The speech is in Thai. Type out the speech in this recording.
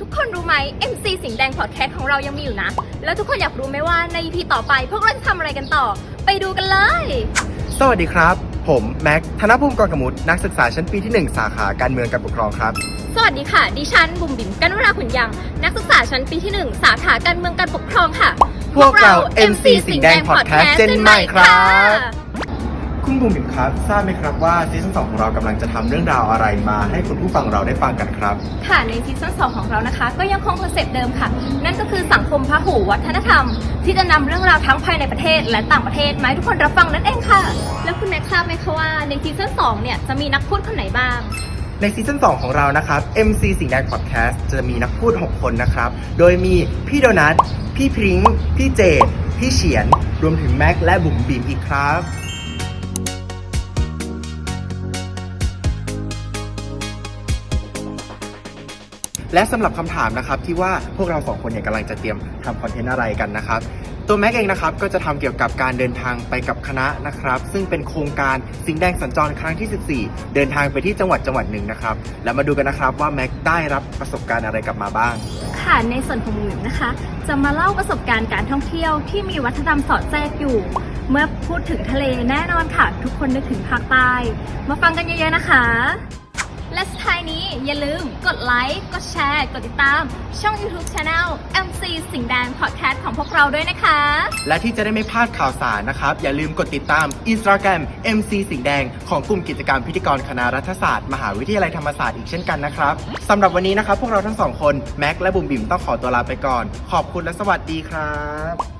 ทุกคนรู้ไหม MC สิงห์แดงพอดแคสต์ของเรายังมีอยู่นะ แล้วทุกคนอยากรู้ไหมว่าใน EP ต่อไป พวกเราจะทำอะไรกันต่อ ไปดูกันเลย สวัสดีครับ ผมแม็กธนภูมิกรกมุตนักศึกษาชั้นปีที่ 1 สาขาการเมืองการปกครองครับ สวัสดีค่ะ ดิฉันบุ๋มบิ๋มกันวราขุนยัง นักศึกษาชั้นปีที่ 1 สาขาการเมืองการปกครองค่ะ พวกเรา MC สิงห์แดง Podcast เจนใหม่ครับ คุณบุ๋มบิมครับ ทราบไหมครับว่าซีซั่น2ของเรากำลังจะทำเรื่องราวอะไรมา ให้คุณผู้ฟังเราได้ฟังกันครับ ค่ะในซีซั่น2ของเรานะคะ ก็ยังคงคอนเซปต์เดิมค่ะ นั่นก็คือสังคมพหูวัฒนธรรม ที่จะนำเรื่องราวทั้งภายในประเทศและต่างประเทศมาให้ทุกคนรับฟังนั่นเองค่ะ แล้วคุณแม็กซ์ทราบไหมคะว่าในซีซั่น2เนี่ยจะมีนักพูดคนไหนบ้าง ในซีซั่น2ของเรานะครับ MC สิงห์แดง Podcast จะมีนักพูด 6 คนนะครับ โดยมีพี่โดนัท พี่พริ้งพี่เจดพี่เฉียน รวมถึงแม็กและบุ๋มบิมอีกครับ และสำหรับคำถามนะครับที่ว่าพวกเราสองคนเนี่ยกำลังจะเตรียมทำคอนเทนต์อะไรกันนะครับ ตัวแม็กเองนะครับก็จะทำเกี่ยวกับการเดินทางไปกับคณะนะครับ ซึ่งเป็นโครงการสิงแดงสัญจรครั้งที่ 14 เดินทางไปที่จังหวัดจังหวัดหนึ่งนะครับ แล้วมาดูกันนะครับว่าแม็กได้รับประสบการณ์อะไรกลับมาบ้าง ค่ะในส่วนของหมิวนะคะ จะมาเล่าประสบการณ์การท่องเที่ยวที่มีวัฒนธรรมสอดแทรกอยู่ เมื่อพูดถึงทะเลแน่นอนค่ะ ทุกคนนึกถึงภาคใต้มาฟังกันเยอะๆนะคะ และสุดท้ายนี้อย่าลืมกดไลค์ กดแชร์ กดติดตาม ช่อง YouTube Channel MC สิงห์แดง Podcast ของพวกเราด้วยนะคะ และที่จะได้ไม่พลาดข่าวสารนะครับ อย่าลืมกดติดตาม Instagram MC สิงห์แดง ของกลุ่มกิจกรรมพิธีกรคณะรัฐศาสตร์ มหาวิทยาลัยธรรมศาสตร์อีกเช่นกันนะครับสำหรับวันนี้นะครับพวกเราทั้งสองคนแม็กและบุ๋มบิ๋มต้องขอตัวลาไปก่อน ขอบคุณและสวัสดีครับ